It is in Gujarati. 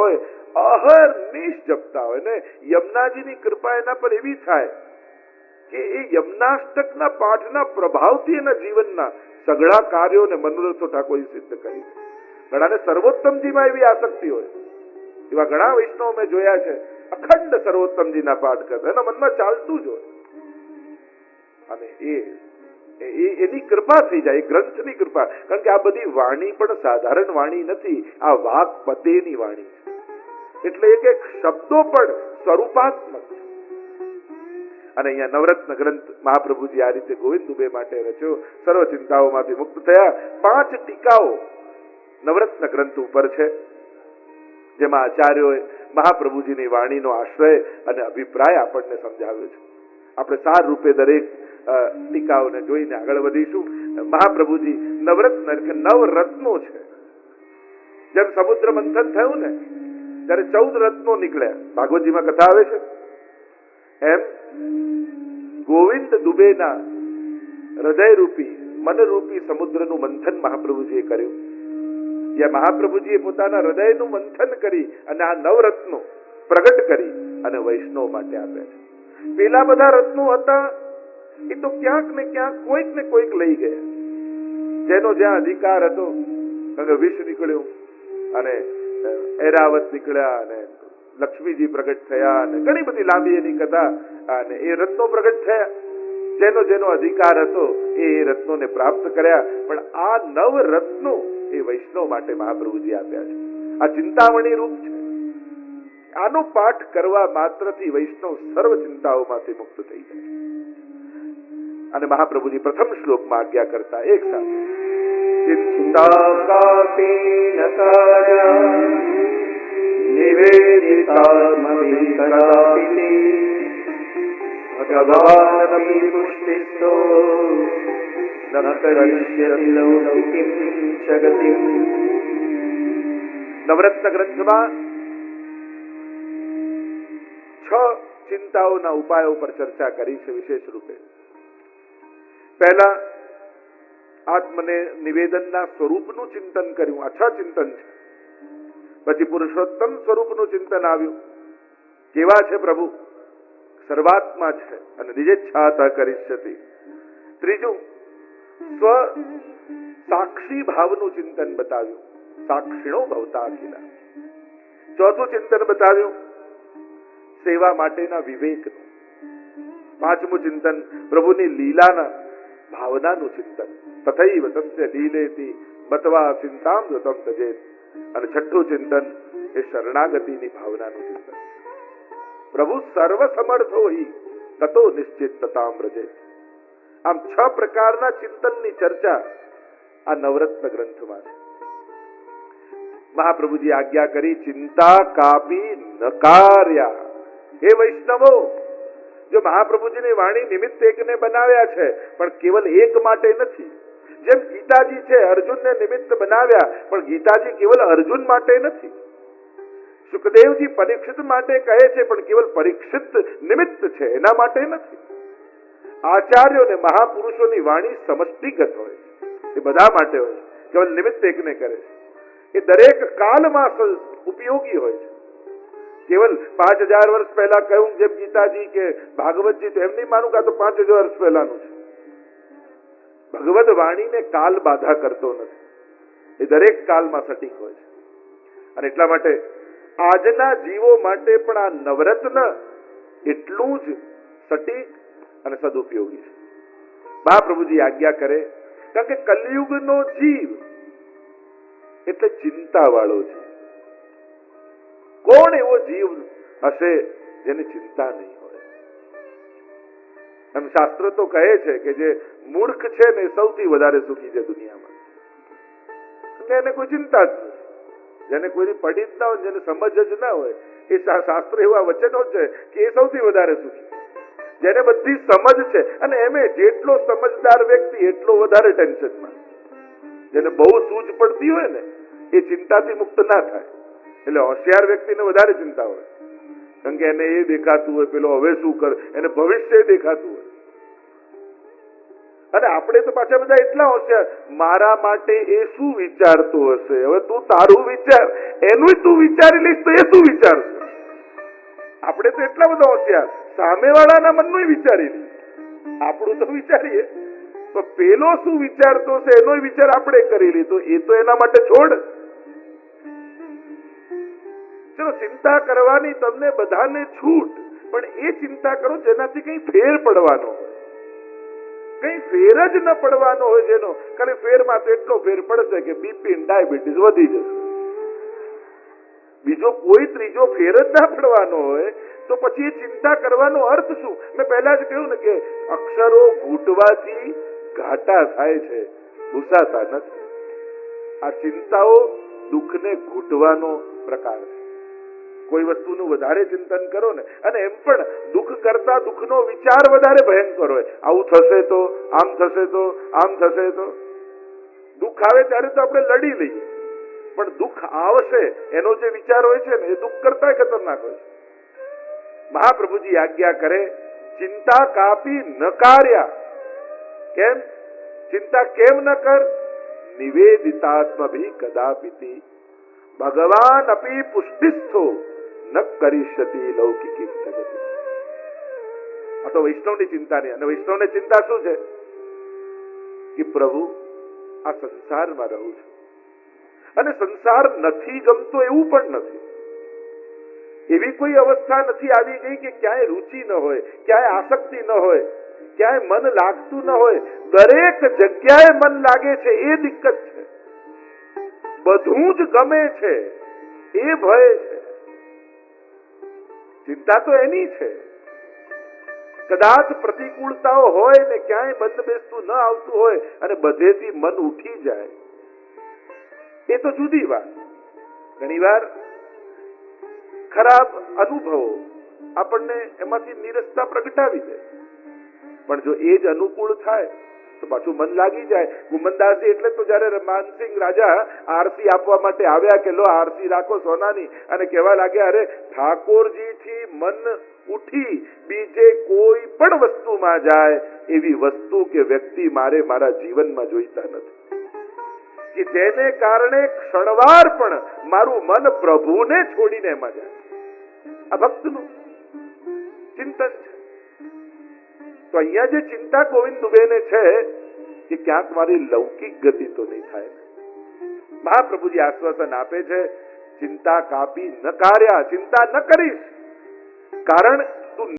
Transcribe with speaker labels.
Speaker 1: હોય અહર્નિશ જપતા હોય. ને યમુનાજીની કૃપા એના પર એવી થાય કે એ યમનાષ્ટકના પાઠના પ્રભાવથી એના જીવનના સઘળા કાર્યો અને મનોરથો ઠાકોરજી સિદ્ધ કરી ઘણાને સર્વોત્તમજીમાં એવી આસક્તિ હોય. એવા ઘણા વૈષ્ણવ મેં જોયા છે, અખંડ સર્વોત્તમજીના પાઠ કરતા. એના મનમાં ચાલતું જ હોય. અને એ એની કૃપા થઈ જાય ગ્રંથની કૃપા. કારણ કે આ બધી વાણી પણ સાધારણ વાણી નથી. આ વાક પતેની વાણી છે. એટલે એક એક શબ્દો પણ સ્વરૂપાત્મક છે. અને અહીંયા નવરત્ન ગ્રંથ મહાપ્રભુજી આ રીતે ગોવિંદ દુબે માટે રચ્યો. સર્વ ચિંતાઓમાંથી મુક્ત થયા. પાંચ ટીકાઓ નવરત્ન ગ્રંથ ઉપર છે. જેમાં આચાર્યોએ મહાપ્રભુજીની વાણીનો આશ્રય અને અભિપ્રાય આપણને સમજાવ્યો છે. આપણે સાર રૂપે દરેક ટીકાઓને જોઈને આગળ વધીશું. મહાપ્રભુજી નવરત્ન નવરત્નો છે. જેમ સમુદ્ર મંથન થયું ને ત્યારે ચૌદ રત્નો નીકળ્યા ભાગવતજીમાં કથા આવે છે? એમ, ગોવિંદ દુબેના હૃદયરૂપી, મનરૂપી સમુદ્રનું મંથન મહાપ્રભુજીએ કર્યું. જ્યાં મહાપ્રભુજીએ પોતાના હૃદયનું મંથન કરી અને આ નવરત્નો પ્રગટ કરી અને વૈષ્ણવ માટે આપ્યા છે. પેલા બધા રત્નો હતા, એ તો ક્યાંક ને ક્યાંક કોઈક ને કોઈક લઈ ગયા. જેનો જ્યાં અધિકાર હતો, અને વિષ નીકળ્યું. અને એરાવત નીકળ્યા અને લક્ષ્મીજી પ્રગટ થયા અને ઘણી બધી લાંબી એની કથા અને એ રત્નો પ્રગટ થયા. જેનો જેનો અધિકાર હતો એ રત્નોને પ્રાપ્ત કર્યા. પણ આ નવ રત્નો એ વૈષ્ણવ માટે મહાપ્રભુજી આપ્યા છે. આ ચિંતામણી રૂપ છે. આનો પાઠ કરવા માત્રથી વૈષ્ણવ સર્વ ચિંતાઓમાંથી મુક્ત થઈ જાય. અને મહાપ્રભુજી પ્રથમ શ્લોકમાં આજ્ઞા કરતા એક સાથે નવરત્ન ગ્રંથમાં છ ચિંતાઓના ઉપાયો પર ચર્ચા કરી છે વિશેષ રૂપે પહેલા આત્મને નિવેદનના સ્વરૂપનું ચિંતન કર્યું. આ ચિંતન છે. પછી પુરુષોત્તમ સ્વરૂપનું ચિંતન આવ્યું. કેવા છે પ્રભુ? સર્વાત્મા છે અને નિજેચ્છાતા કરીષ્યતિ ત્રીજું, સ્વ સાક્ષી ભાવનું ચિંતન બતાવ્યું. સાક્ષીણો ભવતા અખિલા. ચોથું ચિંતન બતાવ્યું. સેવા માટેના વિવેકનું. પાંચમું ચિંતન પ્રભુની લીલાના ભાવનાનું ચિંતન. તથૈવ તસ્ય લીલેતી બતવા ચિંતામ તમ તજેત અને છઠ્ઠું ચિંતન એ શરણાગતિની ભાવનાનું ચિંતન પ્રભુ સર્વ સમર્થો હિ તતો નિશ્ચિત તતામ રજે આમ છ પ્રકારના ચિંતનની ચર્ચા આ નવરત્ન ગ્રંથમાં છે મહાપ્રભુજી આજ્ઞા કરી ચિંતા કાપી નકાર્યા હે વૈષ્ણવો જો મહાપ્રભુજીની વાણી નિમિત્ત એકને બનાવ્યા છે પણ કેવલ એક માટે નથી જેમ ગીતાજી છે, અર્જુનને નિમિત્ત બનાવ્યા, પણ ગીતાજી કેવલ અર્જુન માટે નથી. સુખદેવજી પરીક્ષિત માટે કહે છે, પણ કેવલ પરીક્ષિત નિમિત્ત છે, એના માટે નથી. આચાર્યો ને મહાપુરુષોની વાણી સમષ્ટિગત હોય એ બધા માટે હોય છે. કેવલ નિમિત્ત એકને કરે છે. એ દરેક કાલમાં ઉપયોગી હોય છે. કેવલ પાંચ હજાર વર્ષ પહેલા કહ્યું, જેમ ગીતાજી કે ભાગવતજી, તો એમ નહીં માનું કે તો પાંચ હજાર વર્ષ પહેલાનું છે. ભગવદ વાણીને કાલ બાધા કરતો નથી. એ દરેક કાલમાં સટીક હોય છે. અને એટલા માટે આજના જીવો માટે પણ આ નવરત્ન એટલું જ સટીક અને સદુપયોગી છે. મહાપ્રભુજી આજ્ઞા કરે, કારણ કે કલયુગનો જીવ એટલે ચિંતા વાળો છે. કોણ એવો જીવ હશે જેને ચિંતા નહીં હોય? એમ શાસ્ત્ર તો કહે છે કે જે મૂર્ખ છે ને સૌથી વધારે સુખી છે દુનિયામાં. એને કોઈ ચિંતા જ નથી. જેને કોઈની પડી જ ના હોય, જેને સમજ જ ના હોય, એ શાસ્ત્ર એવા વચનો છે કે એ સૌથી વધારે સુખી જેને બધી સમજ છે, અને એમે જેટલો સમજદાર વ્યક્તિ, એટલો વધારે ટેન્શનમાં જેને બહુ સૂઝ પડતી હોય ને, એ ચિંતાથી મુક્ત ના થાય. એટલે હોશિયાર વ્યક્તિને વધારે ચિંતા હોય. કારણ કે એને એ દેખાતું હોય, પેલો હવે શું કર, એને ભવિષ્ય દેખાતું હોય. અને આપણે તો પાછા બધા એટલા હોશિયાર. મારા માટે એ શું વિચારતું હશે? હવે તું તારું વિચાર એનું તું વિચારી લઈશ તો એ શું વિચારશે? આપણે તો એટલા બધા હોશિયાર. સામેવાળાના મનનું વિચારી લઈએ. આપણું તો વિચારીએ. તો પેલો શું વિચારતો છે એનો વિચાર આપણે કરી લીધો એ તો એના માટે છોડ. ચલો, ચિંતા કરવાની તમને બધાને છૂટ. પણ એ ચિંતા કરો જેનાથી કઈ ફેર પડવાનો હોય. કઈ ફેર જ ન પડવાનો હોય જેનો. ખાલી ફેરમાં તો એટલો ફેર પડશે કે બીપી ડાયાબિટીસ વધી જશે. બીજો કોઈ ત્રીજો ફેર જ ના પડવાનો હોય, તો પછી એ ચિંતા કરવાનો અર્થ શું? મેં પહેલા જ કહ્યું ને કે અક્ષરો ઘૂંટવાથી ઘાટા થાય છે ભૂસાતા નથી. આ ચિંતાઓ દુઃખને ઘૂંટવાનો પ્રકાર છે. કોઈ વસ્તુનું વધારે ચિંતન કરો ને, અને એમ પણ દુઃખ કરતા દુઃખનો વિચાર વધારે ભયંકર હોય. આવું થશે તો, આમ થશે તો, આમ થશે તો. દુઃખ આવે ત્યારે તો આપણે લડી લઈએ. પણ દુઃખ આવશે, એનો જે વિચાર હોય છે ને, એ દુઃખ કરતા ખતરનાક હોય છે. મહાપ્રભુજી આજ્ઞા કરે, ચિંતા કાપી નકાર્યા કેમ? ચિંતા કેમ ન કર? નિવેદિતાત્મભી કદાપિતિ. ભગવાન અપી પુષ્ટિસ્થો. ન કરીષ્યતિ લૌકિકી જગતિ. આ તો વૈષ્ણવની ચિંતા નહીં અને વૈષ્ણવની ચિંતા શું છે? કે પ્રભુ, આ સંસારમાં રહું છું. અને સંસાર નથી ગમતો એવું પણ નથી. એવી કોઈ અવસ્થા નથી આવી ગઈ કે ક્યાંય રુચિ ન હોય, ક્યાંય આસક્તિ ન હોય, ક્યાંય મન લાગતું ન હોય. દરેક જગ્યાએ મન લાગે છે, એ દિક્કત છે. બધું જ ગમે છે, એ ભય છે. ચિંતા તો એની છે. કદાચ પ્રતિકૂળતાઓ હોય ને ક્યાંય બંધ બેસતું ન આવતું હોય અને બધેથી મન ઉઠી જાય. એ તો જુદી વાત. ઘણીવાર ખરાબ અનુભવો આપણને એમાંથી નિરસતા પ્રગટાવી દે. પણ જો એ જ અનુકૂળ થાય તો પાછું મન લાગી જાય. ગુમનદાસજી એટલે તો જયારે માનસિંહ રાજા આરસી આપવા માટે આવ્યા કે, લો આરસી રાખો સોનાની. અને કહેવા લાગ્યા, અરે ઠાકોરજી થી મન ઉઠી બીજે કોઈ પણ વસ્તુમાં જાય, એવી વસ્તુ કે વ્યક્તિ મારે મારા જીવનમાં જોઈતા નથી. કે જેને કારણે ક્ષણવાર પણ મારું મન પ્રભુને છોડીને એમાં જાય. આ ભક્તનું ચિંતન છે. તો અહીંયા જે ચિંતા ગોવિંદ દુબેને છે કે ક્યાંક મારી લૌકિક ગતિ તો નહીં થાય. મહાપ્રભુજી આશ્વાસન આપે છે, ચિંતા કાપી ન કાર્યા ચિંતા ન કરીશ કારણ